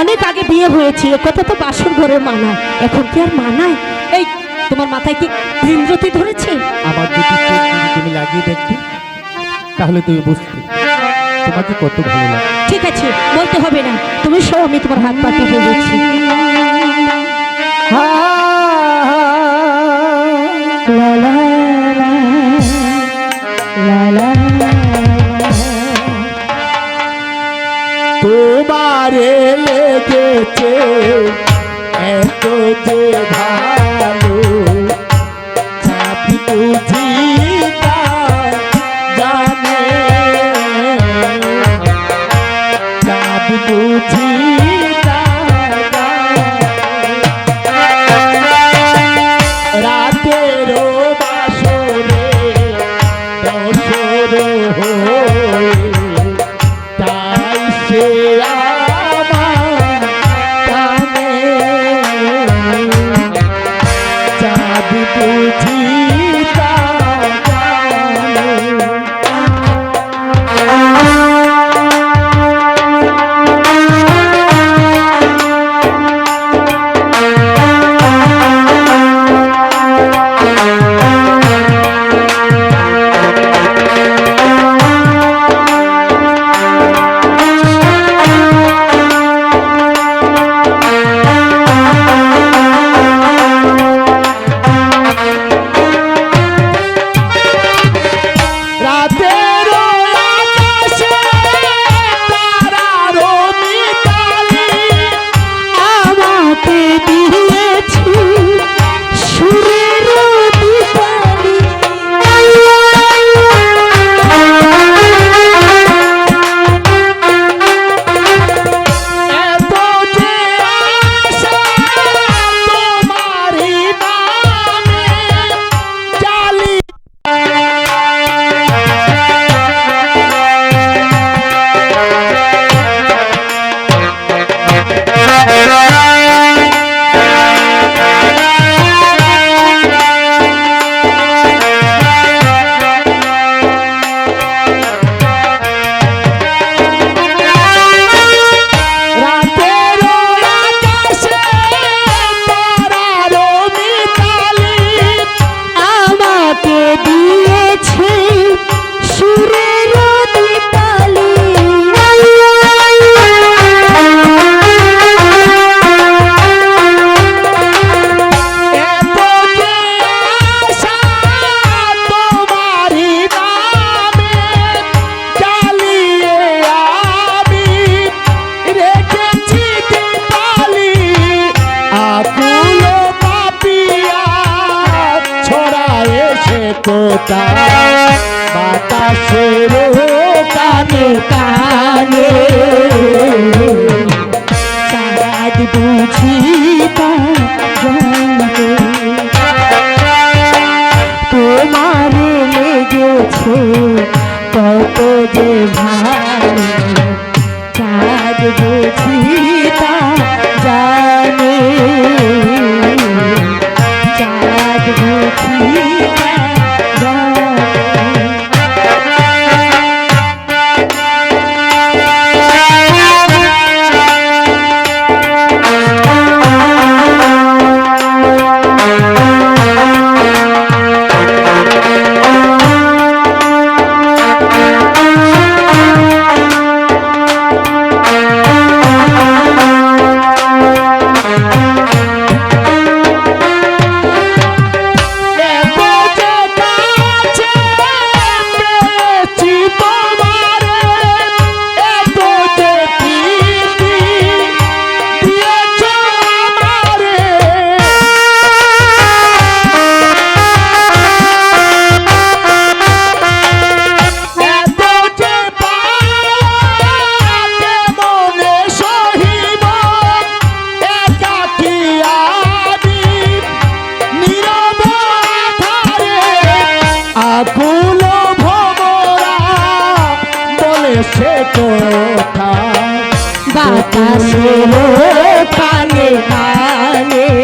অনেক আগে বিয়ে হয়েছে কথা তো বাসর ঘরে মানায় এখন কি আর মানায়? এই তোমার মাথায় কি ইন্দ্রতি ধরেছে? আমার দুটি চোখ যদি তুমি লাগিয়ে দেখবে তাহলে তুমি বুঝতে তোমাকে কত ভালো লাগে। ঠিক আছে বলতে হবে না। তুমি সব আমি তোমার হাত পাতি বলেছি। দিচ্ছি এত যে ভালো কোথায় বাতাসের কানে কানে। চাঁদ বুঝি তোমার লেগেছে কত যে ভালো। চাঁদ বুঝি আছে কোথায় বাতাসে কানে কানে।